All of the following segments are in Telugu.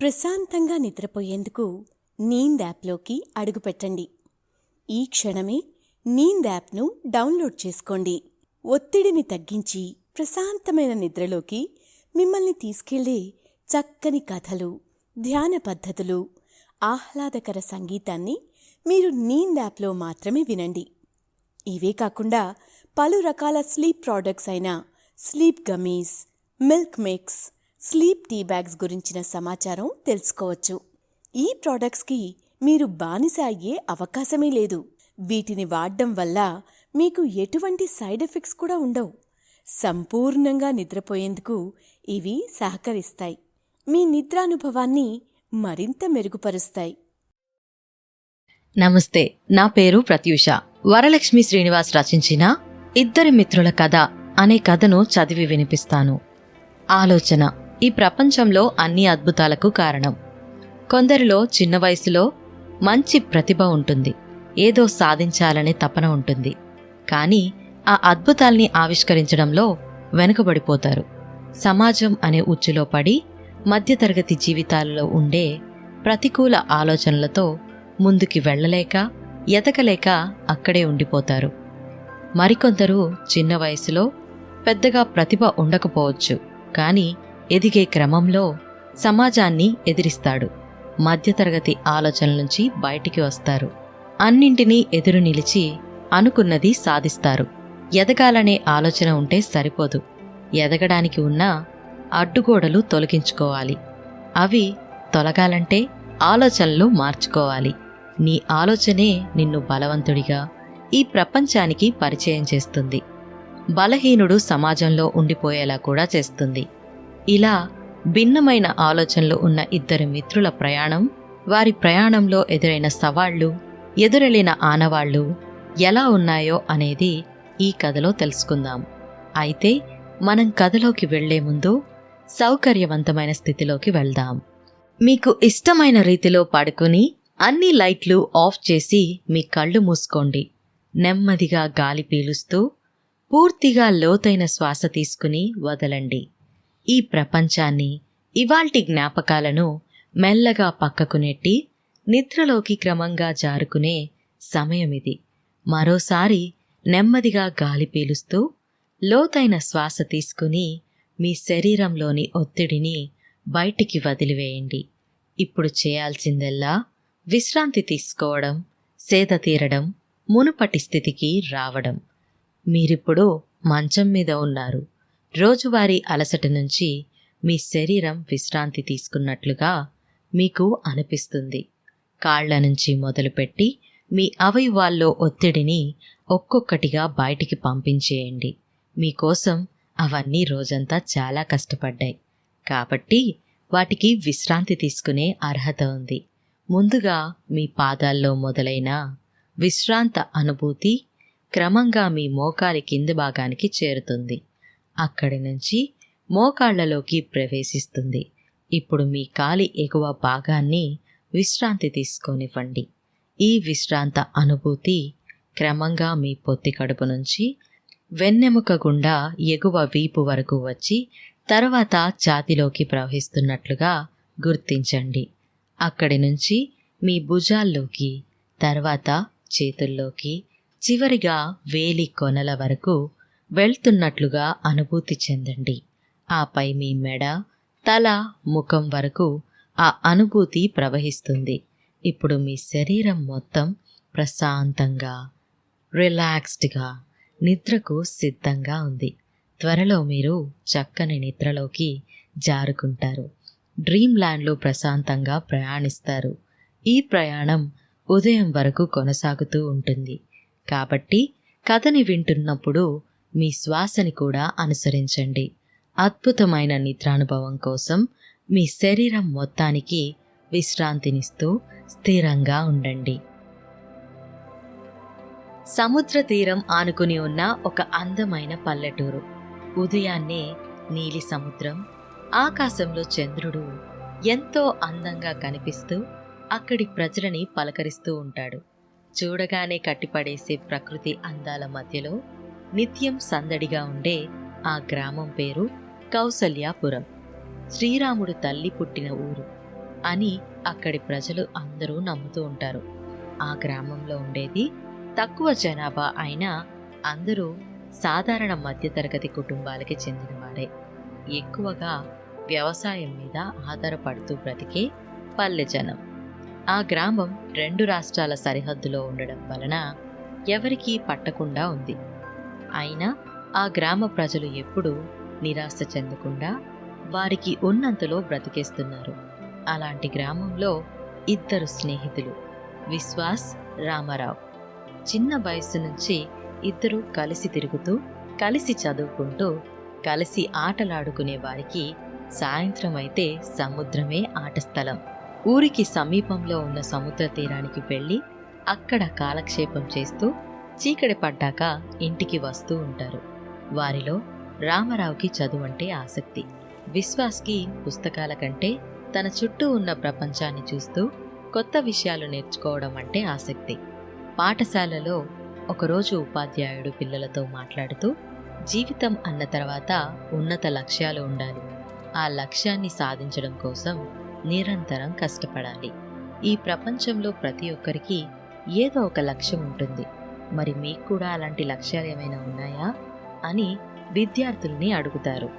ప్రశాంతంగా నిద్రపోయేందుకు నీంద్ యాప్లోకి అడుగుపెట్టండి ఈ క్షణమే నీంద్ యాప్ను డౌన్లోడ్ చేసుకోండి. ఒత్తిడిని తగ్గించి ప్రశాంతమైన నిద్రలోకి మిమ్మల్ని తీసుకెళ్ళే చక్కని కథలు ధ్యాన పద్ధతులు ఆహ్లాదకర సంగీతాన్ని మీరు నీంద్ యాప్లో మాత్రమే వినండి. ఇవే కాకుండా పలు రకాల స్లీప్ ప్రోడక్ట్స్ అయిన sleep gummies milk mix sleep tea bags గురించిన సమాచారం తెలుసుకోవచ్చు. ఈ ప్రోడక్ట్స్కి మీరు బానిస అయ్యే అవకాశమే లేదు. వీటిని వాడడం వల్ల మీకు ఎటువంటి సైడ్ ఎఫెక్ట్స్ కూడా ఉండవు. సంపూర్ణంగా నిద్రపోయేందుకు ఇవి సహకరిస్తాయి. మీ నిద్రానుభవాన్ని మరింత మెరుగుపరుస్తాయి. నమస్తే నా పేరు ప్రత్యూష. వరలక్ష్మి శ్రీనివాస్ రచించిన ఇద్దరి మిత్రుల కథ అనే కథను చదివి వినిపిస్తాను. ఆలోచన ఈ ప్రపంచంలో అన్ని అద్భుతాలకు కారణం. కొందరిలో చిన్న వయసులో మంచి ప్రతిభ ఉంటుంది. ఏదో సాధించాలనే తపన ఉంటుంది. కానీ ఆ అద్భుతాల్ని ఆవిష్కరించడంలో వెనుకబడిపోతారు. సమాజం అనే ఉచ్చులో పడి మధ్యతరగతి జీవితాలలో ఉండే ప్రతికూల ఆలోచనలతో ముందుకి వెళ్ళలేక ఎతకలేక అక్కడే ఉండిపోతారు. మరికొందరు చిన్న వయసులో పెద్దగా ప్రతిభ ఉండకపోవచ్చు. కానీ ఎదిగే క్రమంలో సమాజాన్ని ఎదిరిస్తాడు. మధ్యతరగతి ఆలోచనల నుంచి బయటికి వస్తారు. అన్నింటినీ ఎదురు నిలిచి అనుకున్నది సాధిస్తారు. ఎదగాలనే ఆలోచన ఉంటే సరిపోదు. ఎదగడానికి ఉన్న అడ్డుగోడలు తొలగించుకోవాలి. అవి తొలగాలంటే ఆలోచనలు మార్చుకోవాలి. నీ ఆలోచనే నిన్ను బలవంతుడిగా ఈ ప్రపంచానికి పరిచయం చేస్తుంది. బలహీనుడు సమాజంలో ఉండిపోయేలా కూడా చేస్తుంది. ఇలా భిన్నమైన ఆలోచనలు ఉన్న ఇద్దరు మిత్రుల ప్రయాణం వారి ప్రయాణంలో ఎదురైన సవాళ్ళు ఎదురెళ్ళిన ఆనవాళ్ళు ఎలా ఉన్నాయో అనేది ఈ కథలో తెలుసుకుందాం. అయితే మనం కథలోకి వెళ్ళే ముందు సౌకర్యవంతమైన స్థితిలోకి వెళ్దాం. మీకు ఇష్టమైన రీతిలో పడుకుని అన్ని లైట్లు ఆఫ్ చేసి మీ కళ్ళు మూసుకోండి. నెమ్మదిగా గాలి పీలుస్తూ పూర్తిగా లోతైన శ్వాస తీసుకుని వదలండి. ఈ ప్రపంచాన్ని ఇవాల్టి జ్ఞాపకాలను మెల్లగా పక్కకు నెట్టి నిద్రలోకి క్రమంగా జారుకునే సమయమిది. మరోసారి నెమ్మదిగా గాలి పీలుస్తూ లోతైన శ్వాస తీసుకుని మీ శరీరంలోని ఒత్తిడిని బయటికి వదిలివేయండి. ఇప్పుడు చేయాల్సిందల్లా విశ్రాంతి తీసుకోవడం సేద తీరడం మునుపటి స్థితికి రావడం. మీరిప్పుడు మంచం మీద ఉన్నారు. రోజువారీ అలసట నుంచి మీ శరీరం విశ్రాంతి తీసుకున్నట్లుగా మీకు అనిపిస్తుంది. కాళ్ళ నుంచి మొదలుపెట్టి మీ అవయవాల్లో ఒత్తిడిని ఒక్కొక్కటిగా బయటికి పంపించేయండి. మీకోసం అవన్నీ రోజంతా చాలా కష్టపడ్డాయి. కాబట్టి వాటికి విశ్రాంతి తీసుకునే అర్హత ఉంది. ముందుగా మీ పాదాల్లో మొదలైన విశ్రాంత అనుభూతి క్రమంగా మీ మోకాలి కింది భాగానికి చేరుతుంది. అక్కడి నుంచి మోకాళ్ళలోకి ప్రవేశిస్తుంది. ఇప్పుడు మీ కాలి ఎగువ భాగాన్ని విశ్రాంతి తీసుకొనివ్వండి. ఈ విశ్రాంత అనుభూతి క్రమంగా మీ పొత్తి కడుపు నుంచి వెన్నెముక గుండా ఎగువ వీపు వరకు వచ్చి తర్వాత ఛాతిలోకి ప్రవహిస్తున్నట్లుగా గుర్తించండి. అక్కడి నుంచి మీ భుజాల్లోకి తర్వాత చేతుల్లోకి చివరిగా వేలి కొనల వరకు వెళ్తున్నట్లుగా అనుభూతి చెందండి. ఆపై మీ మెడ తల ముఖం వరకు ఆ అనుభూతి ప్రవహిస్తుంది. ఇప్పుడు మీ శరీరం మొత్తం ప్రశాంతంగా రిలాక్స్డ్గా నిద్రకు సిద్ధంగా ఉంది. త్వరలో మీరు చక్కని నిద్రలోకి జారుకుంటారు. డ్రీమ్ ల్యాండ్లో ప్రశాంతంగా ప్రయాణిస్తారు. ఈ ప్రయాణం ఉదయం వరకు కొనసాగుతూ ఉంటుంది. కాబట్టి కథని వింటున్నప్పుడు మీ శ్వాసని కూడా అనుసరించండి. అద్భుతమైన నిద్రానుభవం కోసం మీ శరీరం మొత్తానికి విశ్రాంతినిస్తూ స్థిరంగా ఉండండి. సముద్ర తీరం ఆనుకుని ఉన్న ఒక అందమైన పల్లెటూరు. ఉదయాన్నే నీలి సముద్రం ఆకాశంలో చంద్రుడు ఎంతో అందంగా కనిపిస్తూ అక్కడి ప్రజలని పలకరిస్తూ ఉంటాడు. చూడగానే కట్టిపడేసే ప్రకృతి అందాల మధ్యలో నిత్యం సందడిగా ఉండే ఆ గ్రామం పేరు కౌసల్యాపురం. శ్రీరాముడు తల్లి పుట్టిన ఊరు అని అక్కడి ప్రజలు అందరూ నమ్ముతూ ఉంటారు. ఆ గ్రామంలో ఉండేది తక్కువ జనాభా అయినా అందరూ సాధారణ మధ్యతరగతి కుటుంబాలకి చెందినవాడే ఎక్కువగా వ్యవసాయం మీద ఆధారపడుతూ బ్రతికే పల్లె జనం. ఆ గ్రామం రెండు రాష్ట్రాల సరిహద్దులో ఉండడం వలన ఎవరికీ పట్టకుండా ఉంది. అయినా ఆ గ్రామ ప్రజలు ఎప్పుడూ నిరాశ చెందకుండా వారికి ఉన్నంతలో బ్రతికేస్తున్నారు. అలాంటి గ్రామంలో ఇద్దరు స్నేహితులు విశ్వాస్ రామారావు. చిన్న వయసు నుంచి ఇద్దరు కలిసి తిరుగుతూ కలిసి చదువుకుంటూ కలిసి ఆటలాడుకునే వారికి సాయంత్రం అయితే సముద్రమే ఆట స్థలం. ఊరికి సమీపంలో ఉన్న సముద్ర తీరానికి వెళ్ళి అక్కడ కాలక్షేపం చేస్తూ చీకటి పడ్డాక ఇంటికి వస్తూ ఉంటారు. వారిలో రామారావుకి చదువు అంటే ఆసక్తి. విశ్వాస్కి పుస్తకాల కంటే తన చుట్టూ ఉన్న ప్రపంచాన్ని చూస్తూ కొత్త విషయాలు నేర్చుకోవడం అంటే ఆసక్తి. పాఠశాలలో ఒకరోజు ఉపాధ్యాయుడు పిల్లలతో మాట్లాడుతూ జీవితం అన్న తర్వాత ఉన్నత లక్ష్యాలు ఉండాలి. ఆ లక్ష్యాన్ని సాధించడం కోసం నిరంతరం కష్టపడాలి. ఈ ప్రపంచంలో ప్రతి ఒక్కరికి ఏదో ఒక లక్ష్యం ఉంటుంది. మరి మీకు కూడా అలాంటి లక్ష్యాలు ఏమైనా ఉన్నాయా? అని విద్యార్థుల్ని అడుగుతారు.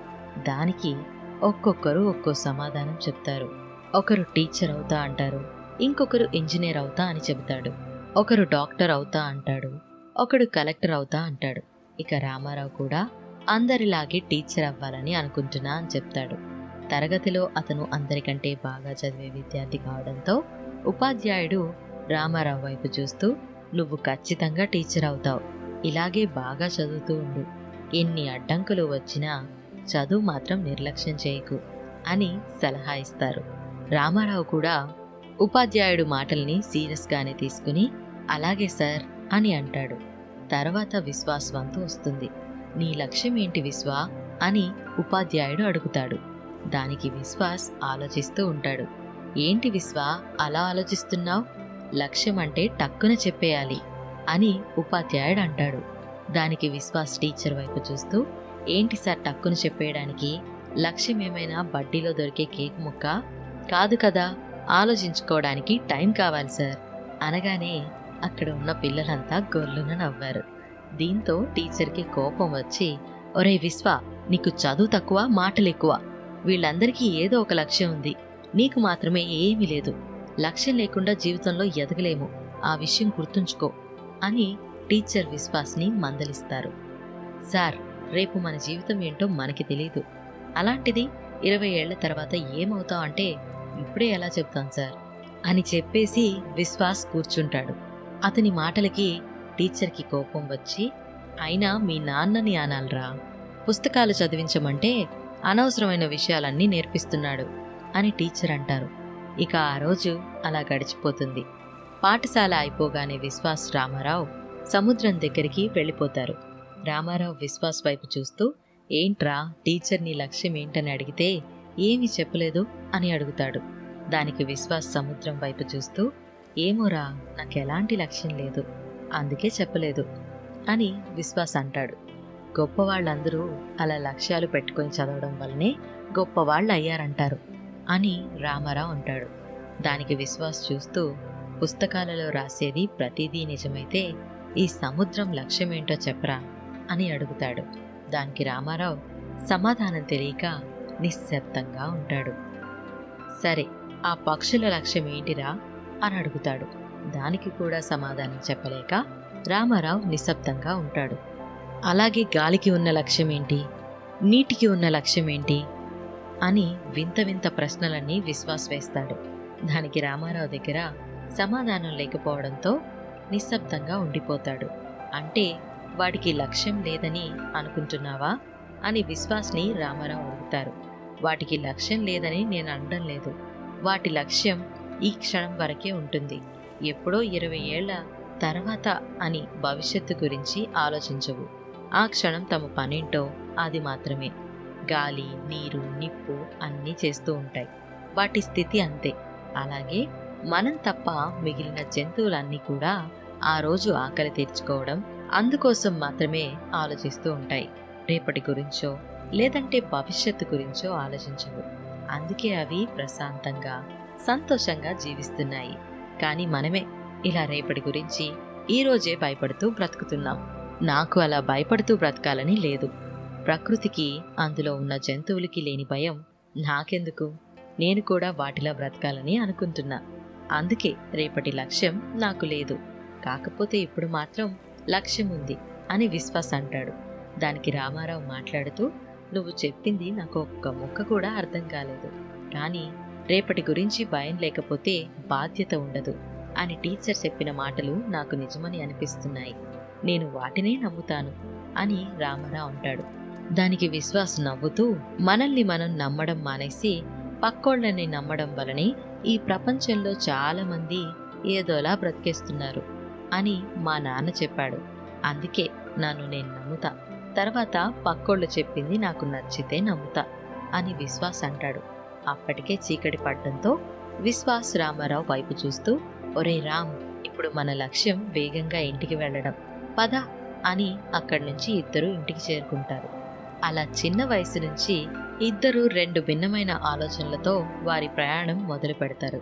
దానికి ఒక్కొక్కరు ఒక్కో సమాధానం చెప్తారు. ఒకరు టీచర్ అవుతా అంటారు. ఇంకొకరు ఇంజనీర్ అవుతా అని చెబుతాడు. ఒకరు డాక్టర్ అవుతా అంటాడు. ఒకడు కలెక్టర్ అవుతా అంటాడు. ఇక రామారావు కూడా అందరిలాగే టీచర్ అవ్వాలని అనుకుంటున్నా అని చెప్తాడు. తరగతిలో అతను అందరికంటే బాగా చదివే విద్యార్థి కావడంతో ఉపాధ్యాయుడు రామారావు వైపు చూస్తూ నువ్వు ఖచ్చితంగా టీచర్ అవుతావు. ఇలాగే బాగా చదువుతూ ఉండు. ఎన్ని అడ్డంకులు వచ్చినా చదువు మాత్రం నిర్లక్ష్యం చేయకు అని సలహా ఇస్తారు. రామారావు కూడా ఉపాధ్యాయుడు మాటల్ని సీరియస్గానే తీసుకుని అలాగే సార్ అని అంటాడు. తర్వాత విశ్వాస్ వంతు వస్తుంది. నీ లక్ష్యం ఏంటి విశ్వా? అని ఉపాధ్యాయుడు అడుగుతాడు. దానికి విశ్వాస్ ఆలోచిస్తూ ఉంటాడు. ఏంటి విశ్వా అలా ఆలోచిస్తున్నావు? లక్ష్యం అంటే టక్కున చెప్పేయాలి అని ఉపాధ్యాయుడు అంటాడు దానికి విశ్వాస్ టీచర్ వైపు చూస్తూ ఏంటి సార్ టక్కున చెప్పేయడానికి? లక్ష్యం ఏమైనా బడ్డీలో దొరికే కేక్ ముక్క? కాదు కదా ఆలోచించుకోవడానికి టైం కావాలి సార్. అనగానే అక్కడ ఉన్న పిల్లలంతా గొల్లున నవ్వారు. దీంతో టీచర్కి కోపం వచ్చి ఒరే విశ్వ నీకు చదువు తక్కువ మాటలు ఎక్కువ వీళ్ళందరికీ ఏదో ఒక లక్ష్యం ఉంది. నీకు మాత్రమే ఏమీ లేదు. లక్ష్యం లేకుండా జీవితంలో ఎదగలేము. ఆ విషయం గుర్తుంచుకో అని టీచర్ విశ్వాస్ని మందలిస్తారు. సార్ రేపు మన జీవితం ఏంటో మనకి తెలియదు అలాంటిది ఇరవై ఏళ్ళ తర్వాత ఏమవుతాం అంటే ఇప్పుడే ఎలా చెప్తాం సార్ అని చెప్పేసి విశ్వాస్ కూర్చుంటాడు. అతని మాటలకి టీచర్కి కోపం వచ్చి అయినా మీ నాన్నని అనాలరా. పుస్తకాలు చదివించమంటే అనవసరమైన విషయాలన్నీ నేర్పిస్తున్నాడు అని టీచర్ అంటారు. ఇక ఆ రోజు అలా గడిచిపోతుంది. పాఠశాల అయిపోగానే విశ్వాస్ రామారావు సముద్రం దగ్గరికి వెళ్ళిపోతారు. రామారావు విశ్వాస్ వైపు చూస్తూ ఏంట్రా టీచర్ నీ లక్ష్యం ఏంటని అడిగితే ఏమీ చెప్పలేదు? అని అడుగుతాడు. దానికి విశ్వాస్ సముద్రం వైపు చూస్తూ ఏమోరా నాకు ఎలాంటి లక్ష్యం లేదు. అందుకే చెప్పలేదు. అని విశ్వాస్ అంటాడు. గొప్పవాళ్ళందరూ అలా లక్ష్యాలు పెట్టుకొని చదవడం వల్లనే గొప్పవాళ్ళు అయ్యారంటారు అని రామారావు అంటాడు. దానికి విశ్వాస్ చూస్తూ పుస్తకాలలో రాసేది ప్రతిదీ నిజమైతే ఈ సముద్రం లక్ష్యమేంటో చెప్పరా అని అడుగుతాడు. దానికి రామారావు సమాధానం తెలియక నిశ్శబ్దంగా ఉంటాడు. సరే ఆ పక్షుల లక్ష్యం ఏంటిరా అని అడుగుతాడు. దానికి కూడా సమాధానం చెప్పలేక రామారావు నిశ్శబ్దంగా ఉంటాడు. అలాగే గాలికి ఉన్న లక్ష్యం ఏంటి నీటికి ఉన్న లక్ష్యం ఏంటి అని వింత వింత ప్రశ్నలన్నీ విశ్వాస్ వేస్తాడు దానికి రామారావు దగ్గర సమాధానం లేకపోవడంతో నిశ్శబ్దంగా ఉండిపోతాడు. అంటే వాడికి లక్ష్యం లేదని అనుకుంటున్నావా? అని విశ్వాస్ని రామారావు అడుగుతారు. వాటికి లక్ష్యం లేదని నేను అనడం లేదు. వాటి లక్ష్యం ఈ క్షణం వరకే ఉంటుంది. ఎప్పుడో ఇరవై ఏళ్ళ తర్వాత అని భవిష్యత్తు గురించి ఆలోచించవు. ఆ క్షణం తమ పనేంటో అది మాత్రమే. గాలి నీరు నిప్పు అన్నీ చేస్తూ ఉంటాయి. వాటి స్థితి అంతే. అలాగే మనం తప్ప మిగిలిన జంతువులన్నీ కూడా ఆ రోజు ఆకలి తీర్చుకోవడం అందుకోసం మాత్రమే ఆలోచిస్తూ ఉంటాయి. రేపటి గురించో లేదంటే భవిష్యత్తు గురించో ఆలోచించవు. అందుకే అవి ప్రశాంతంగా సంతోషంగా జీవిస్తున్నాయి. కానీ మనమే ఇలా రేపటి గురించి ఈరోజే భయపడుతూ బ్రతుకుతున్నాం. నాకు అలా భయపడుతూ బ్రతకాలని లేదు. ప్రకృతికి అందులో ఉన్న జంతువులకి లేని భయం నాకెందుకు? నేను కూడా వాటిలా బ్రతకాలని అనుకుంటున్నా. అందుకే రేపటి లక్ష్యం నాకు లేదు. కాకపోతే ఇప్పుడు మాత్రం లక్ష్యం ఉంది అని విశ్వాస్ అంటాడు. దానికి రామారావు మాట్లాడుతూ నువ్వు చెప్పింది నాకు ఒక్క ముక్క కూడా అర్థం కాలేదు. కానీ రేపటి గురించి భయం లేకపోతే బాధ్యత ఉండదు అని టీచర్ చెప్పిన మాటలు నాకు నిజమని అనిపిస్తున్నాయి. నేను వాటినే నమ్ముతాను అని రామారావు అంటాడు. దానికి విశ్వాస్ నవ్వుతూ మనల్ని మనం నమ్మడం మానేసి పక్కోళ్ళని నమ్మడం వలనే ఈ ప్రపంచంలో చాలా మంది ఏదోలా బ్రతికేస్తున్నారు అని మా నాన్న చెప్పాడు. అందుకే నన్ను నేను నమ్ముతా. తర్వాత పక్కోళ్ళు చెప్పింది నాకు నచ్చితే నమ్ముతా అని విశ్వాస్ అంటాడు. అప్పటికే చీకటి పడ్డంతో విశ్వాస్ రామారావు వైపు చూస్తూ ఒరే రామ్ ఇప్పుడు మన లక్ష్యం వేగంగా ఇంటికి వెళ్ళడం. పద అని అక్కడి నుంచి ఇద్దరు ఇంటికి చేరుకుంటారు. అలా చిన్న వయసు నుంచి ఇద్దరు రెండు భిన్నమైన ఆలోచనలతో వారి ప్రయాణం మొదలు పెడతారు.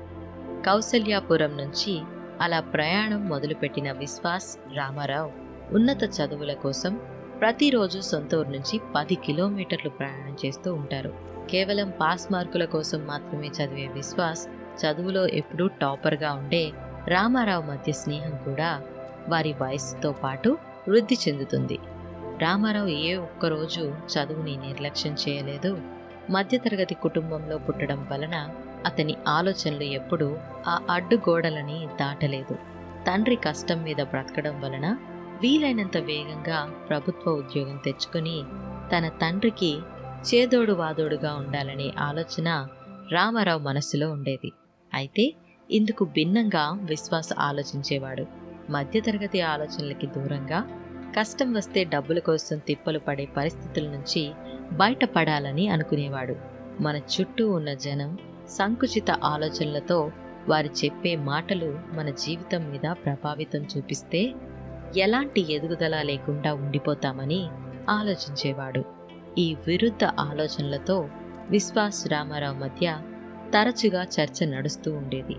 కౌసల్యాపురం నుంచి అలా ప్రయాణం మొదలుపెట్టిన విశ్వాస్ రామారావు ఉన్నత చదువుల కోసం ప్రతిరోజు సొంత ఊరు నుంచి పది కిలోమీటర్లు ప్రయాణం చేస్తూ ఉంటారు. కేవలం పాస్ మార్కుల కోసం మాత్రమే చదివే విశ్వాస్ చదువులో ఎప్పుడూ టాపర్గా ఉండే రామారావు మధ్య స్నేహం కూడా వారి వయస్సుతో పాటు వృద్ధి చెందుతుంది. రామారావు ఏ ఒక్కరోజు చదువుని నిర్లక్ష్యం చేయలేదు. మధ్యతరగతి కుటుంబంలో పుట్టడం వలన అతని ఆలోచనలు ఎప్పుడూ ఆ అడ్డుగోడలని దాటలేదు. తండ్రి కష్టం మీద బ్రతకడం వలన వీలైనంత వేగంగా ప్రభుత్వ ఉద్యోగం తెచ్చుకొని తన తండ్రికి చేదోడు వాదోడుగా ఉండాలనే ఆలోచన రామారావు మనస్సులో ఉండేది. అయితే ఇందుకు భిన్నంగా విశ్వాస ఆలోచించేవాడు. మధ్యతరగతి ఆలోచనలకి దూరంగా కష్టం వస్తే డబ్బుల కోసం తిప్పలు పడే పరిస్థితుల నుంచి బయటపడాలని అనుకునేవాడు. మన చుట్టూ ఉన్న జనం సంకుచిత ఆలోచనలతో వారు చెప్పే మాటలు మన జీవితం మీద ప్రభావితం చూపిస్తే ఎలాంటి ఎదుగుదల లేకుండా ఉండిపోతామని ఆలోచించేవాడు. ఈ విరుద్ధ ఆలోచనలతో విశ్వాస్ రామారావు మధ్య తరచుగా చర్చ నడుస్తూ ఉండేది.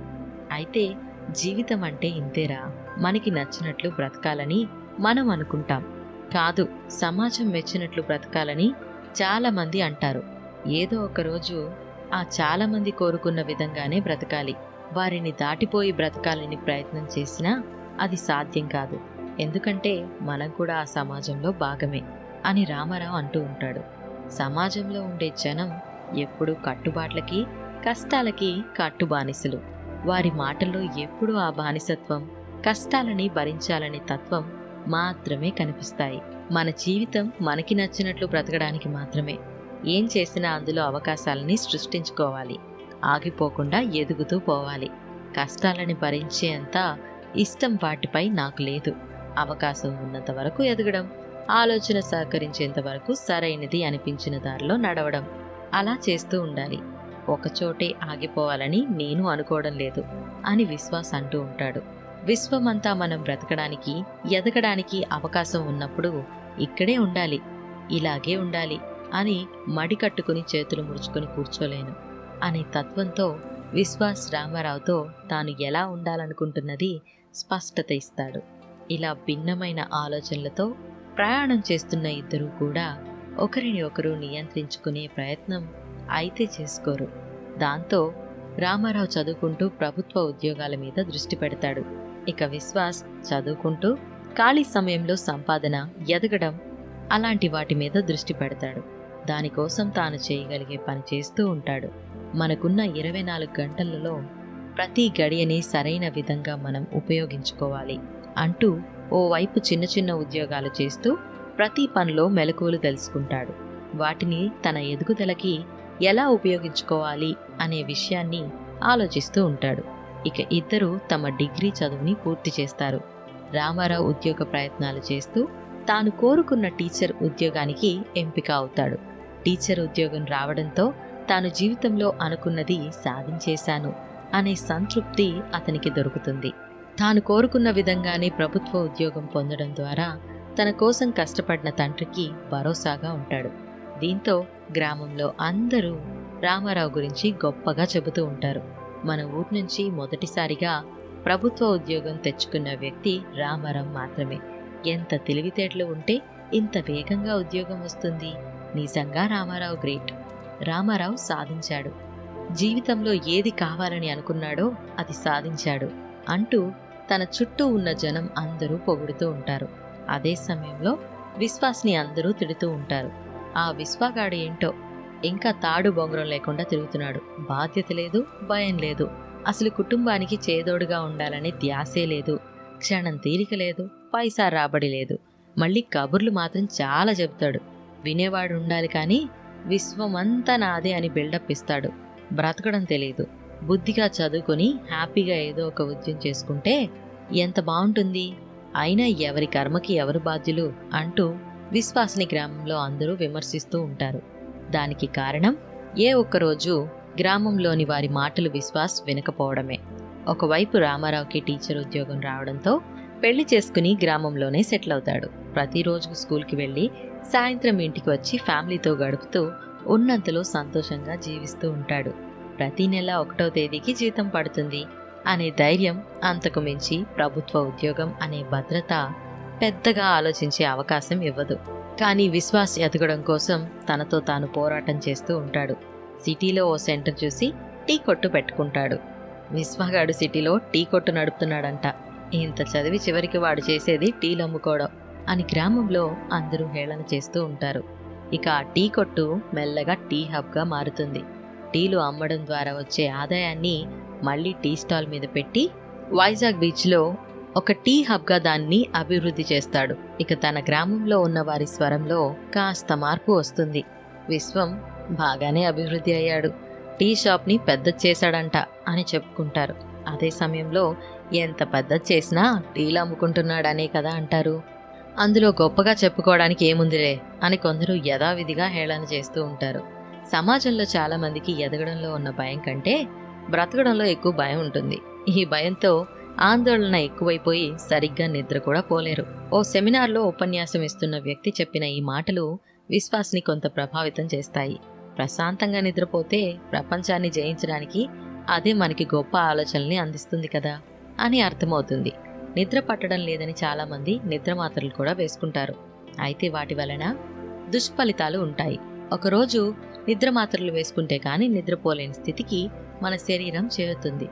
అయితే జీవితం అంటే ఇంతేరా? మనకి నచ్చినట్లు బ్రతకాలని మనం అనుకుంటాం. కాదు సమాజం మెచ్చినట్లు బ్రతకాలని చాలామంది అంటారు. ఏదో ఒకరోజు ఆ చాలామంది కోరుకున్న విధంగానే బ్రతకాలి. వారిని దాటిపోయి బ్రతకాలని ప్రయత్నం చేసినా అది సాధ్యం కాదు. ఎందుకంటే మనం కూడా ఆ సమాజంలో భాగమే అని రామారావు అంటూ ఉంటాడు. సమాజంలో ఉండే జనం ఎప్పుడూ కట్టుబాట్లకి కష్టాలకి కట్టు బానిసలు వారి మాటల్లో ఎప్పుడూ ఆ బానిసత్వం కష్టాలని భరించాలనే తత్వం మాత్రమే కనిపిస్తాయి. మన జీవితం మనకి నచ్చినట్లు బ్రతకడానికి మాత్రమే. ఏం చేసినా అందులో అవకాశాలని సృష్టించుకోవాలి. ఆగిపోకుండా ఎదుగుతూ పోవాలి. కష్టాలని భరించేంత ఇష్టం వాటిపై నాకు లేదు. అవకాశం ఉన్నంత వరకు ఎదగడం ఆలోచన సహకరించేంత వరకు సరైనది అనిపించిన దారిలో నడవడం. అలా చేస్తూ ఉండాలి. ఒకచోటే ఆగిపోవాలని నేను అనుకోవడం లేదు అని విశ్వాస్ అంటూ ఉంటాడు. విశ్వమంతా మనం బ్రతకడానికి ఎదగడానికి అవకాశం ఉన్నప్పుడు ఇక్కడే ఉండాలి ఇలాగే ఉండాలి అని మడి కట్టుకుని చేతులు ముడుచుకొని కూర్చోలేను అనే తత్వంతో విశ్వాస్ రామారావుతో తాను ఎలా ఉండాలనుకుంటున్నది స్పష్టత ఇస్తాడు. ఇలా భిన్నమైన ఆలోచనలతో ప్రయాణం చేస్తున్న ఇద్దరూ కూడా ఒకరిని ఒకరు నియంత్రించుకునే ప్రయత్నం అయితే చేసుకోరు. దాంతో రామారావు చదువుకుంటూ ప్రభుత్వ ఉద్యోగాల మీద దృష్టి పెడతాడు. ఇక విశ్వాస్ చదువుకుంటూ ఖాళీ సమయంలో సంపాదన ఎదగడం అలాంటి వాటి మీద దృష్టి పెడతాడు. దానికోసం తాను చేయగలిగే పని చేస్తూ ఉంటాడు. మనకున్న ఇరవై నాలుగు గంటలలో ప్రతి గడియని సరైన విధంగా మనం ఉపయోగించుకోవాలి అంటూ ఓవైపు చిన్న చిన్న ఉద్యోగాలు చేస్తూ ప్రతి పనిలో మెలకువలు తెలుసుకుంటాడు. వాటిని తన ఎదుగుదలకి ఎలా ఉపయోగించుకోవాలి అనే విషయాన్ని ఆలోచిస్తూ ఉంటాడు. ఇక ఇద్దరు తమ డిగ్రీ చదువుని పూర్తి చేస్తారు. రామారావు ఉద్యోగ ప్రయత్నాలు చేస్తూ తాను కోరుకున్న టీచర్ ఉద్యోగానికి ఎంపిక అవుతాడు. టీచర్ ఉద్యోగం రావడంతో తాను జీవితంలో అనుకున్నది సాధించేశాను అనే సంతృప్తి అతనికి దొరుకుతుంది. తాను కోరుకున్న విధంగానే ప్రభుత్వ ఉద్యోగం పొందడం ద్వారా తన కోసం కష్టపడిన తండ్రికి భరోసాగా ఉంటాడు. దీంతో గ్రామంలో అందరూ రామారావు గురించి గొప్పగా చెబుతూ ఉంటారు. మన ఊరు నుంచి మొదటిసారిగా ప్రభుత్వ ఉద్యోగం తెచ్చుకున్న వ్యక్తి రామారావు మాత్రమే. ఎంత తెలివితేటలు ఉంటే ఇంత వేగంగా ఉద్యోగం వస్తుంది. నిజంగా రామారావు గ్రేట్. రామారావు సాధించాడు. జీవితంలో ఏది కావాలని అనుకున్నాడో అది సాధించాడు అంటూ తన చుట్టూ ఉన్న జనం అందరూ పొగుడుతూ ఉంటారు. అదే సమయంలో విశ్వాస్ని అందరూ తిడుతూ ఉంటారు. ఆ విశ్వాగాడు ఏంటో ఇంకా తాడు బొంగరం లేకుండా తిరుగుతున్నాడు. బాధ్యత లేదు భయం లేదు. అసలు కుటుంబానికి చేదోడుగా ఉండాలని ధ్యాసే లేదు. క్షణం తీరిక లేదు పైసా రాబడి లేదు. మళ్ళీ కబుర్లు మాత్రం చాలా చెబుతాడు. వినేవాడు ఉండాలి కానీ విశ్వమంతా నాదే అని బిల్డప్ ఇస్తాడు. బ్రతకడం తెలియదు బుద్ధిగా చదువుకొని హ్యాపీగా ఏదో ఒక ఉద్యమం చేసుకుంటే ఎంత బాగుంటుంది? అయినా ఎవరి కర్మకి ఎవరు బాధ్యులు? అంటూ విశ్వాసిని గ్రామంలో అందరూ విమర్శిస్తూ ఉంటారు. దానికి కారణం ఏ ఒక్కరోజు గ్రామంలోని వారి మాటలు విశ్వాస్ వినకపోవడమే. ఒకవైపు రామారావుకి టీచర్ ఉద్యోగం రావడంతో పెళ్ళి చేసుకుని గ్రామంలోనే సెటిల్ అవుతాడు ప్రతిరోజు స్కూల్కి వెళ్ళి సాయంత్రం ఇంటికి వచ్చి ఫ్యామిలీతో గడుపుతూ ఉన్నంతలో సంతోషంగా జీవిస్తూ ఉంటాడు. ప్రతి నెల ఒకటో తేదీకి జీతం పడుతుంది అనే ధైర్యం అంతకు మించి ప్రభుత్వ ఉద్యోగం అనే భద్రత పెద్దగా ఆలోచించే అవకాశం ఇవ్వదు. కానీ విశ్వాస్ ఎదగడం కోసం తనతో తాను పోరాటం చేస్తూ ఉంటాడు. సిటీలో ఓ సెంటర్ చూసి టీ కొట్టు పెట్టుకుంటాడు. విశ్వగాడు సిటీలో టీ కొట్టు నడుపుతున్నాడంట. ఇంత చదివి చివరికి వాడు చేసేది టీలు అమ్ముకోవడం అని గ్రామంలో అందరూ హేళన చేస్తూ ఉంటారు. ఇక ఆ టీ కొట్టు మెల్లగా టీ హబ్గా మారుతుంది. టీలు అమ్మడం ద్వారా వచ్చే ఆదాయాన్ని మళ్ళీ టీ స్టాల్ మీద పెట్టి వైజాగ్ బీచ్లో ఒక టీ హబ్గా దాన్ని అభివృద్ధి చేస్తాడు. ఇక తన గ్రామంలో ఉన్న వారి స్వరంలో కాస్త మార్పు వస్తుంది. విశ్వం బాగానే అభివృద్ధి అయ్యాడు. టీ షాప్ని పెద్ద చేశాడంట అని చెప్పుకుంటారు. అదే సమయంలో ఎంత పెద్ద చేసినా టీలు అమ్ముకుంటున్నాడనే కదా అంటారు. అందులో గొప్పగా చెప్పుకోవడానికి ఏముందిలే అని కొందరు యథావిధిగా హేళన చేస్తూ ఉంటారు. సమాజంలో చాలామందికి ఎదగడంలో ఉన్న భయం కంటే బ్రతకడంలో ఎక్కువ భయం ఉంటుంది. ఈ భయంతో ఆందోళన ఎక్కువైపోయి సరిగ్గా నిద్ర కూడా పోలేరు. ఓ సెమినార్లో ఉపన్యాసం ఇస్తున్న వ్యక్తి చెప్పిన ఈ మాటలు విశ్వాస్ని కొంత ప్రభావితం చేస్తాయి. ప్రశాంతంగా నిద్రపోతే ప్రపంచాన్ని జయించడానికి అదే మనకి గొప్ప ఆలోచనల్ని అందిస్తుంది కదా అని అర్థమవుతుంది. నిద్ర పట్టడం లేదని చాలామంది నిద్ర మాత్రలు కూడా వేసుకుంటారు. అయితే వాటి వలన దుష్ఫలితాలు ఉంటాయి. ఒకరోజు నిద్ర మాత్రలు వేసుకుంటే కానీ నిద్రపోలేని స్థితికి మన శరీరం చేరుతుంది.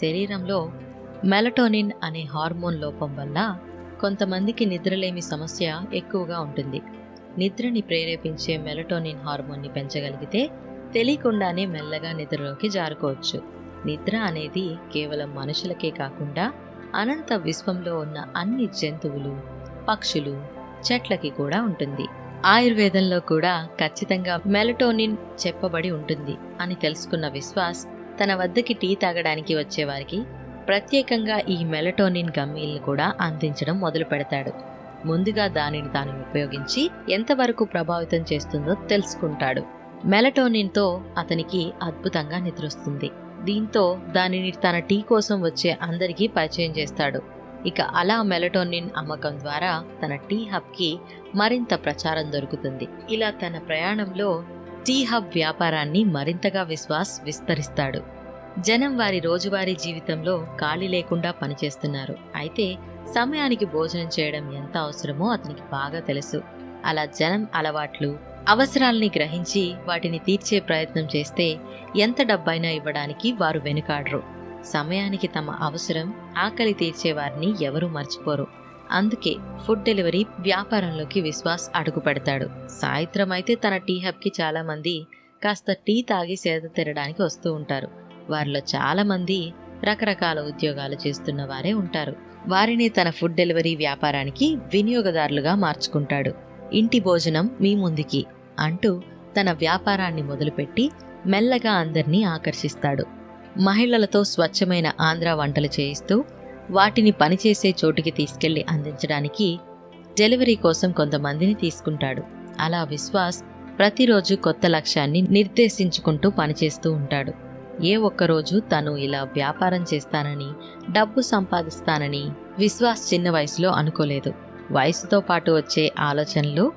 శరీరంలో మెలటోనిన్ అనే హార్మోన్ లోపం వల్ల కొంతమందికి నిద్రలేమి సమస్య ఎక్కువగా ఉంటుంది. నిద్రని ప్రేరేపించే మెలటోనిన్ హార్మోన్ని పెంచగలిగితే తెలియకుండానే మెల్లగా నిద్రలోకి జారుకోవచ్చు. నిద్ర అనేది కేవలం మనుషులకే కాకుండా అనంత విశ్వంలో ఉన్న అన్ని జంతువులు పక్షులు చెట్లకి కూడా ఉంటుంది. ఆయుర్వేదంలో కూడా ఖచ్చితంగా మెలటోనిన్ చెప్పబడి ఉంటుంది అని తెలుసుకున్న విశ్వాస్ తన వద్దకి టీ తాగడానికి వచ్చేవారికి ప్రత్యేకంగా ఈ మెలటోనిన్ గమ్మీలను కూడా అందించడం మొదలు పెడతాడు. ముందుగా దానిని తాను ఉపయోగించి ఎంతవరకు ప్రభావితం చేస్తుందో తెలుసుకుంటాడు. మెలటోనిన్తో అతనికి అద్భుతంగా నిద్రొస్తుంది. దీంతో దానిని తన టీ కోసం వచ్చే అందరికీ పరిచయం చేస్తాడు. ఇక అలా మెలటోనిన్ అమ్మకం ద్వారా తన టీ హబ్కి మరింత ప్రచారం దొరుకుతుంది. ఇలా తన ప్రయాణంలో టీ హబ్ వ్యాపారాన్ని మరింతగా విశ్వాస్ విస్తరిస్తాడు. జనం వారి రోజువారీ జీవితంలో ఖాళీ లేకుండా పనిచేస్తున్నారు. అయితే సమయానికి భోజనం చేయడం ఎంత అవసరమో అతనికి బాగా తెలుసు. అలా జనం అలవాట్లు అవసరాల్ని గ్రహించి వాటిని తీర్చే ప్రయత్నం చేస్తే ఎంత డబ్బైనా ఇవ్వడానికి వారు వెనుకాడరు. సమయానికి తమ అవసరం ఆకలి తీర్చేవారిని ఎవరూ మర్చిపోరు. అందుకే ఫుడ్ డెలివరీ వ్యాపారంలోకి విశ్వాస్ అడుగు పెడతాడు. సాయంత్రం అయితే తన టీ హబ్కి చాలామంది కాస్త టీ తాగి సేద తిరడానికి వస్తూ ఉంటారు. వారిలో చాలామంది రకరకాల ఉద్యోగాలు చేస్తున్న వారే ఉంటారు. వారిని తన ఫుడ్ డెలివరీ వ్యాపారానికి వినియోగదారులుగా మార్చుకుంటాడు. ఇంటి భోజనం మీ ముందుకి అంటూ తన వ్యాపారాన్ని మొదలుపెట్టి మెల్లగా అందరినీ ఆకర్షిస్తాడు. మహిళలతో స్వచ్ఛమైన ఆంధ్ర వంటలు చేయిస్తూ వాటిని పనిచేసే చోటుకి తీసుకెళ్ళి అందించడానికి డెలివరీ కోసం కొంతమందిని తీసుకుంటాడు. అలా విశ్వాస్ ప్రతిరోజు కొత్త లక్ష్యాన్ని నిర్దేశించుకుంటూ పనిచేస్తూ ఉంటాడు. ఏ ఒక్కరోజు తను ఇలా వ్యాపారం చేస్తానని డబ్బు సంపాదిస్తానని విశ్వాస్ చిన్న వయసులో అనుకోలేదు. వయసుతో పాటు వచ్చే ఆలోచనలు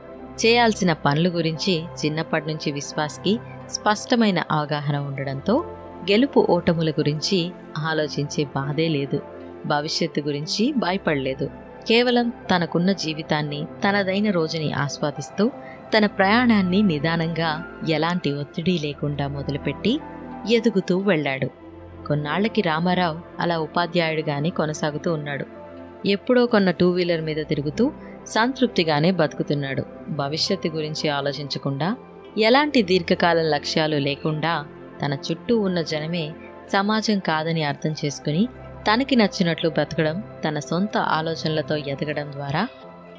చేయాల్సిన పనుల గురించి చిన్నప్పటి నుంచి విశ్వాస్కి స్పష్టమైన అవగాహన ఉండడంతో గెలుపు ఓటముల గురించి ఆలోచించే బాధే లేదు. భవిష్యత్తు గురించి భయపడలేదు. కేవలం తనకున్న జీవితాన్ని తనదైన రోజుని ఆస్వాదిస్తూ తన ప్రయాణాన్ని నిదానంగా ఎలాంటి ఒత్తిడి లేకుండా మొదలుపెట్టి ఎదుగుతూ వెళ్ళాడు. కొన్నాళ్ళకి రామారావు అలా ఉపాధ్యాయుడిగానే కొనసాగుతూ ఉన్నాడు. ఎప్పుడో కొన్న టూ వీలర్ మీద తిరుగుతూ సంతృప్తిగానే బతుకుతున్నాడు. భవిష్యత్తు గురించి ఆలోచించకుండా ఎలాంటి దీర్ఘకాల లక్ష్యాలు లేకుండా తన చుట్టూ ఉన్న జనమే సమాజం కాదని అర్థం చేసుకుని తనకి నచ్చినట్లు బ్రతకడం తన సొంత ఆలోచనలతో ఎదగడం ద్వారా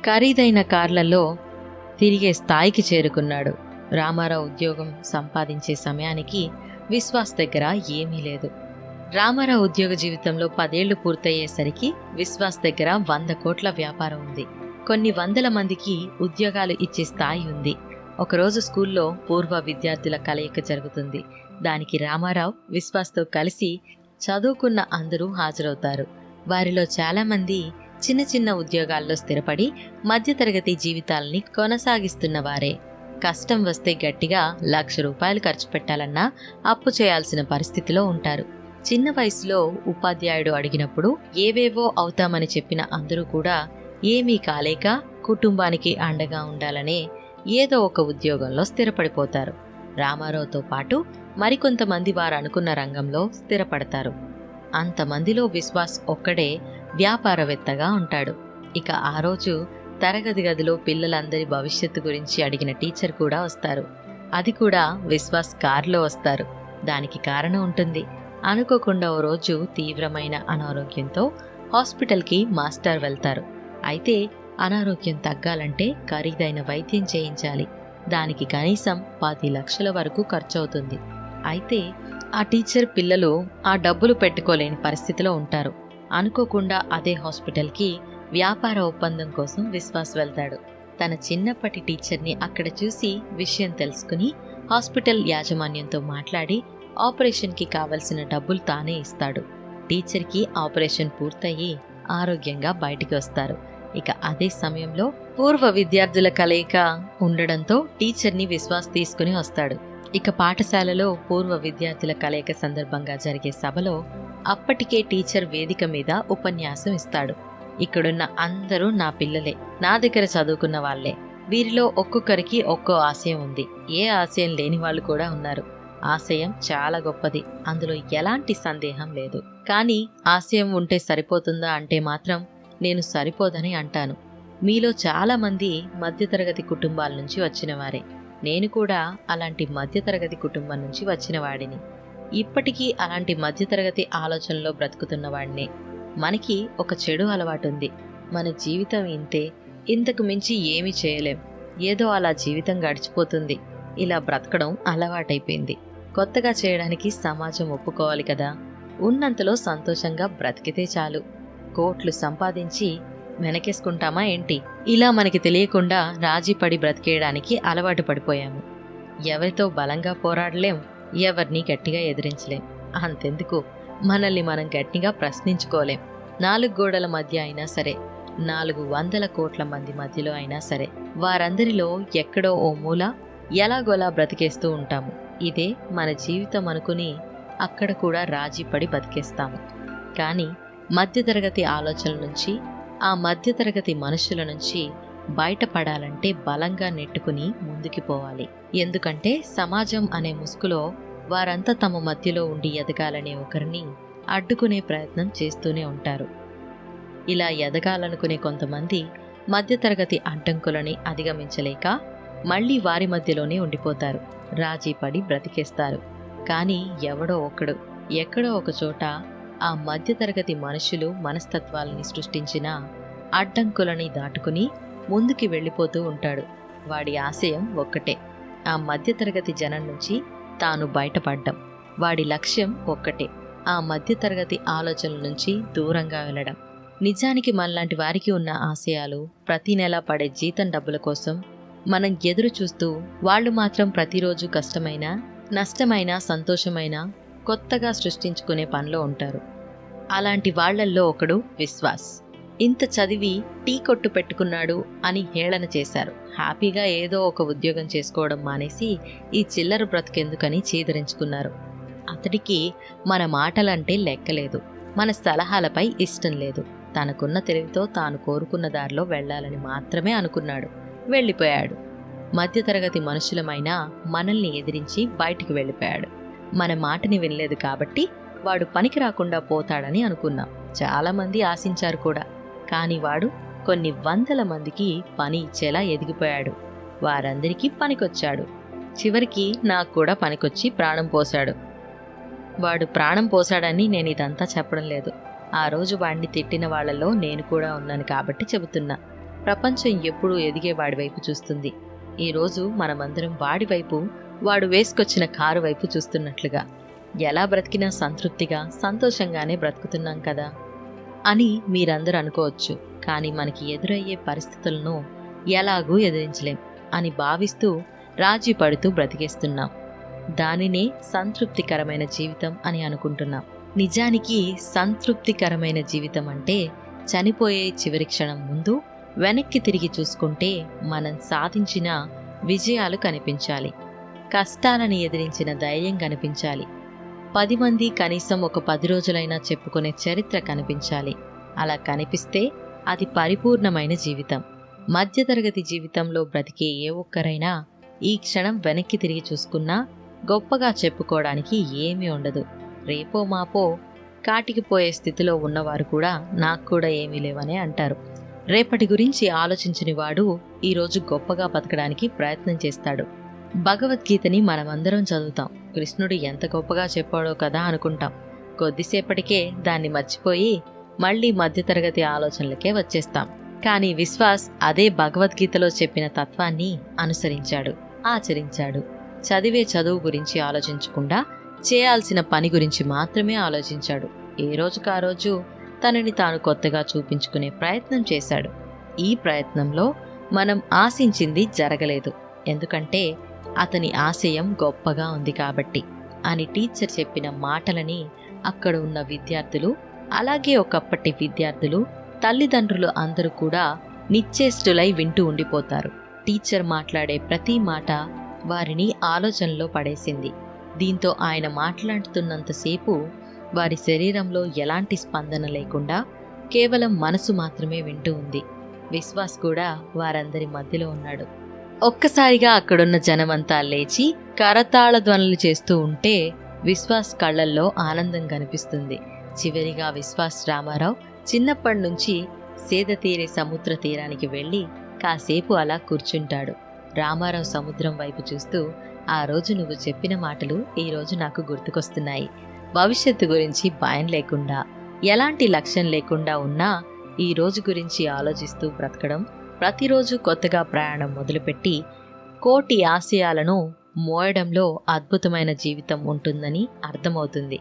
ఖరీదైన కార్లలో తిరిగే స్థాయికి చేరుకున్నాడు. రామారావు ఉద్యోగం సంపాదించే సమయానికి విశ్వాస్ దగ్గర ఏమీ లేదు. రామారావు ఉద్యోగ జీవితంలో పదేళ్ళు పూర్తయ్యేసరికి విశ్వాస్ దగ్గర వంద కోట్ల వ్యాపారం ఉంది. కొన్ని వందల మందికి ఉద్యోగాలు ఇచ్చే స్థాయి ఉంది. ఒకరోజు స్కూల్లో పూర్వ విద్యార్థుల కలయిక జరుగుతుంది. దానికి రామారావు విశ్వాస్తో కలిసి చదువుకున్న అందరూ హాజరవుతారు. వారిలో చాలామంది చిన్న చిన్న ఉద్యోగాల్లో స్థిరపడి మధ్యతరగతి జీవితాలని కొనసాగిస్తున్న వారే. కష్టం వస్తే గట్టిగా లక్ష రూపాయలు ఖర్చు పెట్టాలన్నా అప్పు చేయాల్సిన పరిస్థితిలో ఉంటారు. చిన్న వయసులో ఉపాధ్యాయుడు అడిగినప్పుడు ఏవేవో అవుతామని చెప్పిన అందరూ కూడా ఏమీ కాలేక కుటుంబానికి అండగా ఉండాలనే ఏదో ఒక ఉద్యోగంలో స్థిరపడిపోతారు. రామారావుతో పాటు మరికొంతమంది వారు అనుకున్న రంగంలో స్థిరపడతారు. అంతమందిలో విశ్వాస్ ఒక్కడే వ్యాపారవేత్తగా ఉంటాడు. ఇక ఆ రోజు తరగతి గదిలో పిల్లలందరి భవిష్యత్తు గురించి అడిగిన టీచర్ కూడా వస్తారు. అది కూడా విశ్వాస్ కారులో వస్తారు. దానికి కారణం ఉంటుంది. అనుకోకుండా ఓ రోజు తీవ్రమైన అనారోగ్యంతో హాస్పిటల్కి మాస్టర్ వెళ్తారు. అయితే అనారోగ్యం తగ్గాలంటే ఖరీదైన వైద్యం చేయించాలి. దానికి కనీసం పది లక్షల వరకు ఖర్చవుతుంది. అయితే ఆ టీచర్ పిల్లలు ఆ డబ్బులు పెట్టుకోలేని పరిస్థితిలో ఉంటారు. అనుకోకుండా అదే హాస్పిటల్కి వ్యాపార ఒప్పందం కోసం విశ్వాస్ వెళ్తాడు. తన చిన్నప్పటి టీచర్ని అక్కడ చూసి విషయం తెలుసుకుని హాస్పిటల్ యాజమాన్యంతో మాట్లాడి ఆపరేషన్కి కావలసిన డబ్బులు తానే ఇస్తాడు. టీచర్కి ఆపరేషన్ పూర్తయి ఆరోగ్యంగా బయటికి వస్తారు. ఇక అదే సమయంలో పూర్వ విద్యార్థుల కలయిక ఉండడంతో టీచర్ని విశ్వాస్ తీసుకుని వస్తాడు. ఇక పాఠశాలలో పూర్వ విద్యార్థుల కలయిక సందర్భంగా జరిగే సభలో అప్పటికే టీచర్ వేదిక మీద ఉపన్యాసం ఇస్తాడు. ఇక్కడున్న అందరూ నా పిల్లలే. నా దగ్గర చదువుకున్న వాళ్ళే. వీరిలో ఒక్కొక్కరికి ఒక్కో ఆశయం ఉంది. ఏ ఆశయం లేని వాళ్ళు కూడా ఉన్నారు. ఆశయం చాలా గొప్పది. అందులో ఎలాంటి సందేహం లేదు. కానీ ఆశయం ఉంటే సరిపోతుందా అంటే మాత్రం నేను సరిపోదని అంటాను. మీలో చాలామంది మధ్యతరగతి కుటుంబాల నుంచి వచ్చినవారే. నేను కూడా అలాంటి మధ్యతరగతి కుటుంబం నుంచి వచ్చిన వాడిని. ఇప్పటికీ అలాంటి మధ్యతరగతి ఆలోచనలో బ్రతుకుతున్నవాడినే మనకి ఒక చెడు అలవాటు ఉంది మన జీవితం ఇంతే ఇంతకు మించి ఏమీ చేయలేం. ఏదో అలా జీవితం గడిచిపోతుంది. ఇలా బ్రతకడం అలవాటైపోయింది. కొత్తగా చేయడానికి సమాజం ఒప్పుకోవాలి కదా. ఉన్నంతలో సంతోషంగా బ్రతికితే చాలు. కోట్లు సంపాదించి వెనకేసుకుంటామా ఏంటి? ఇలా మనకి తెలియకుండా రాజీపడి బ్రతికేయడానికి అలవాటు పడిపోయాము. ఎవరితో బలంగా పోరాడలేం ఎవరిని గట్టిగా ఎదిరించలేం. అంతెందుకు? మనల్ని మనం గట్టిగా ప్రశ్నించుకోలేం. నాలుగు గోడల మధ్య అయినా సరే నాలుగు వందల కోట్ల మంది మధ్యలో అయినా సరే వారందరిలో ఎక్కడో ఓ మూల ఎలాగోలా బ్రతికేస్తూ ఉంటాము. ఇదే మన జీవితం అనుకుని అక్కడ కూడా రాజీ పడి బతికేస్తాము. కానీ మధ్యతరగతి ఆలోచనల నుంచి ఆ మధ్యతరగతి మనుషుల నుంచి బయటపడాలంటే బలంగా నెట్టుకుని ముందుకి పోవాలి. ఎందుకంటే సమాజం అనే ముసుగులో వారంతా తమ మధ్యలో ఉండి ఎదగాలనే ఒకరిని అడ్డుకునే ప్రయత్నం చేస్తూనే ఉంటారు. ఇలా ఎదగాలనుకునే కొంతమంది మధ్యతరగతి అడ్డంకులని అధిగమించలేక మళ్ళీ వారి మధ్యలోనే ఉండిపోతారు. రాజీ పడి బ్రతికేస్తారు. కానీ ఎవడో ఒకడు ఎక్కడో ఒక చోట ఆ మధ్యతరగతి మనుషులు మనస్తత్వాలని సృష్టించిన అడ్డంకులని దాటుకుని ముందుకి వెళ్ళిపోతూ ఉంటాడు. వాడి ఆశయం ఒక్కటే. ఆ మధ్యతరగతి జనం నుంచి తాను బయటపడ్డం. వాడి లక్ష్యం ఒక్కటే ఆ మధ్యతరగతి ఆలోచనల నుంచి దూరంగా వెళ్ళడం. నిజానికి మనలాంటి వారికి ఉన్న ఆశయాలు ప్రతి నెల పడే జీతం డబ్బుల కోసం మనం ఎదురు చూస్తూ వాళ్ళు మాత్రం ప్రతిరోజు కష్టమైన నష్టమైన సంతోషమైన కొత్తగా సృష్టించుకునే పనిలో ఉంటారు. అలాంటి వాళ్ళల్లో ఒకడు విశ్వాస్. ఇంత చదివి టీ కొట్టు పెట్టుకున్నాడు అని హేళన చేశారు. హ్యాపీగా ఏదో ఒక ఉద్యోగం చేసుకోవడం మానేసి ఈ చిల్లర బ్రతికెందుకని చీదరించుకున్నారు. అతడికి మన మాటలంటే లెక్కలేదు. మన సలహాలపై ఇష్టం లేదు. తనకున్న తెలివితో తాను కోరుకున్న దారిలో వెళ్ళాలని మాత్రమే అనుకున్నాడు. వెళ్ళిపోయాడు. మధ్యతరగతి మనుషులమైనా మనల్ని ఎదిరించి బయటికి వెళ్ళిపోయాడు. మన మాటని వినలేదు కాబట్టి వాడు పనికి రాకుండా పోతాడని అనుకున్నాం. చాలామంది ఆశించారు కూడా. కానీ వాడు కొన్ని వందల మందికి పని ఇచ్చేలా ఎదిగిపోయాడు. వారందరికీ పనికొచ్చాడు. చివరికి నాకు కూడా పనికొచ్చి ప్రాణం పోశాడు. వాడు ప్రాణం పోశాడని నేను ఇదంతా చెప్పడం లేదు. ఆ రోజు వాడిని తిట్టిన వాళ్ళలో నేను కూడా ఉన్నాను కాబట్టి చెబుతున్నా. ప్రపంచం ఎప్పుడూ ఎదిగే వాడి వైపు చూస్తుంది. ఈరోజు మనమందరం వాడి వైపు వాడు వేసుకొచ్చిన కారు వైపు చూస్తున్నట్లుగా. ఎలా బ్రతికినా సంతృప్తిగా సంతోషంగానే బ్రతుకుతున్నాం కదా? అని మీరందరూ అనుకోవచ్చు. కానీ మనకి ఎదురయ్యే పరిస్థితులను ఎలాగూ ఎదిరించలేం అని భావిస్తూ రాజీ పడుతూ బ్రతికేస్తున్నాం. దానినే సంతృప్తికరమైన జీవితం అని అనుకుంటున్నాం. నిజానికి సంతృప్తికరమైన జీవితం అంటే చనిపోయే చివరి క్షణం ముందు వెనక్కి తిరిగి చూసుకుంటే మనం సాధించిన విజయాలు కనిపించాలి. కష్టాలను ఎదిరించిన ధైర్యం కనిపించాలి. పది మంది కనీసం ఒక పది రోజులైనా చెప్పుకునే చరిత్ర కనిపించాలి. అలా కనిపిస్తే అది పరిపూర్ణమైన జీవితం. మధ్యతరగతి జీవితంలో బ్రతికే ఏ ఒక్కరైనా ఈ క్షణం వెనక్కి తిరిగి చూసుకున్నా గొప్పగా చెప్పుకోవడానికి ఏమీ ఉండదు. రేపో మాపో కాటికి పోయే స్థితిలో ఉన్నవారు కూడా నాకు కూడా ఏమీ లేవనే అంటారు. రేపటి గురించి ఆలోచించని వాడు ఈరోజు గొప్పగా బతకడానికి ప్రయత్నం చేస్తాడు. భగవద్గీతని మనమందరం చదువుతాం. కృష్ణుడు ఎంత గొప్పగా చెప్పాడో కదా అనుకుంటాం. కొద్దిసేపటికే దాన్ని మర్చిపోయి మళ్ళీ మధ్యతరగతి ఆలోచనలకే వచ్చేస్తాం. కానీ విశ్వాస్ అదే భగవద్గీతలో చెప్పిన తత్వాన్ని అనుసరించాడు ఆచరించాడు. చదివే చదువు గురించి ఆలోచించకుండా చేయాల్సిన పని గురించి మాత్రమే ఆలోచించాడు. ఏ రోజుకా రోజు తనని తాను కొత్తగా చూపించుకునే ప్రయత్నం చేశాడు. ఈ ప్రయత్నంలో మనం ఆశించింది జరగలేదు. ఎందుకంటే అతని ఆశయం గొప్పగా ఉంది కాబట్టి అని టీచర్ చెప్పిన మాటలని అక్కడ ఉన్న విద్యార్థులు అలాగే ఒకప్పటి విద్యార్థులు తల్లిదండ్రులు అందరూ కూడా నిశ్చేష్టులై వింటూ ఉండిపోతారు. టీచర్ మాట్లాడే ప్రతి మాట వారిని ఆలోచనలో పడేసింది. దీంతో ఆయన మాట్లాడుతున్నంతసేపు వారి శరీరంలో ఎలాంటి స్పందన లేకుండా కేవలం మనసు మాత్రమే వింటూ ఉంది. విశ్వాస్ కూడా వారందరి మధ్యలో ఉన్నాడు. ఒక్కసారిగా అక్కడున్న జనమంతా లేచి కరతాళ ధ్వనులు చేస్తూ ఉంటే విశ్వాస్ కళ్ళల్లో ఆనందం కనిపిస్తుంది. చివరిగా విశ్వాస్ రామారావు చిన్నప్పటి నుంచి సేద తీరే సముద్ర తీరానికి వెళ్ళి కాసేపు అలా కూర్చుంటాడు. రామారావు సముద్రం వైపు చూస్తూ ఆ రోజు నువ్వు చెప్పిన మాటలు ఈ రోజు నాకు గుర్తుకొస్తున్నాయి. భవిష్యత్తు గురించి భయం లేకుండా ఎలాంటి లక్ష్యం లేకుండా ఉన్నా ఈ రోజు గురించి ఆలోచిస్తూ బ్రతకడం ప్రతిరోజు కొత్తగా ప్రయాణం మొదలుపెట్టి కోటి ఆశయాలను మోయడంలో అద్భుతమైన జీవితం ఉంటుందని అర్థమవుతుంది.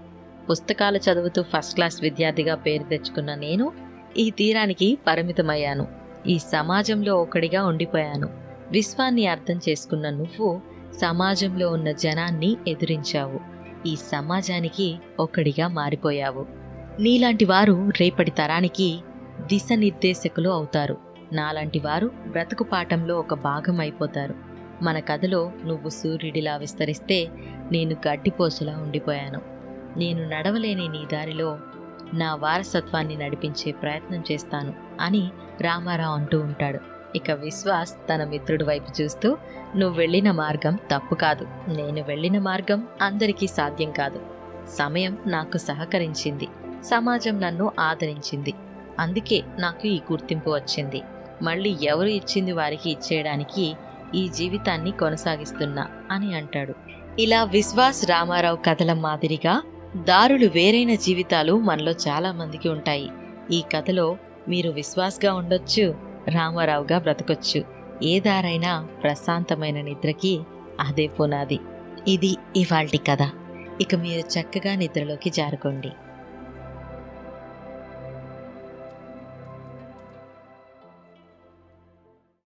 పుస్తకాలు చదువుతూ ఫస్ట్ క్లాస్ విద్యార్థిగా పేరు తెచ్చుకున్న నేను ఈ తీరానికి పరిమితమయ్యాను. ఈ సమాజంలో ఒకడిగా ఉండిపోయాను. విశ్వాన్ని అర్థం చేసుకున్న నువ్వు సమాజంలో ఉన్న జనాన్ని ఎదురించావు. ఈ సమాజానికి ఒకడిగా మారిపోయావు. నీలాంటి వారు రేపటి తరానికి దిశనిర్దేశకులు అవుతారు. నాలాంటి వారు బ్రతుకు పాఠంలో ఒక భాగం అయిపోతారు. మన కథలో నువ్వు సూర్యుడిలా విస్తరిస్తే నేను గడ్డిపోసలా ఉండిపోయాను. నేను నడవలేని నీ దారిలో నా వారసత్వాన్ని నడిపించే ప్రయత్నం చేస్తాను అని రామారావు అంటూ ఉంటాడు. ఇక విశ్వాస్ తన మిత్రుడి వైపు చూస్తూ నువ్వు వెళ్ళిన మార్గం తప్పు కాదు. నేను వెళ్ళిన మార్గం అందరికీ సాధ్యం కాదు. సమయం నాకు సహకరించింది. సమాజం నన్ను ఆదరించింది. అందుకే నాకు ఈ గుర్తింపు వచ్చింది. మళ్ళీ ఎవరు ఇచ్చింది వారికి ఇచ్చేయడానికి ఈ జీవితాన్ని కొనసాగిస్తున్నా అని అంటాడు. ఇలా విశ్వాస్ రామారావు కథల మాదిరిగా దారులు వేరైన జీవితాలు మనలో చాలా మందికి ఉంటాయి. ఈ కథలో మీరు విశ్వాస్గా ఉండొచ్చు రామారావుగా బ్రతకొచ్చు. ఏ దారైనా ప్రశాంతమైన నిద్రకి అదే పునాది. ఇది ఇవాల్టి కథ. ఇక మీరు చక్కగా నిద్రలోకి జారుకోండి.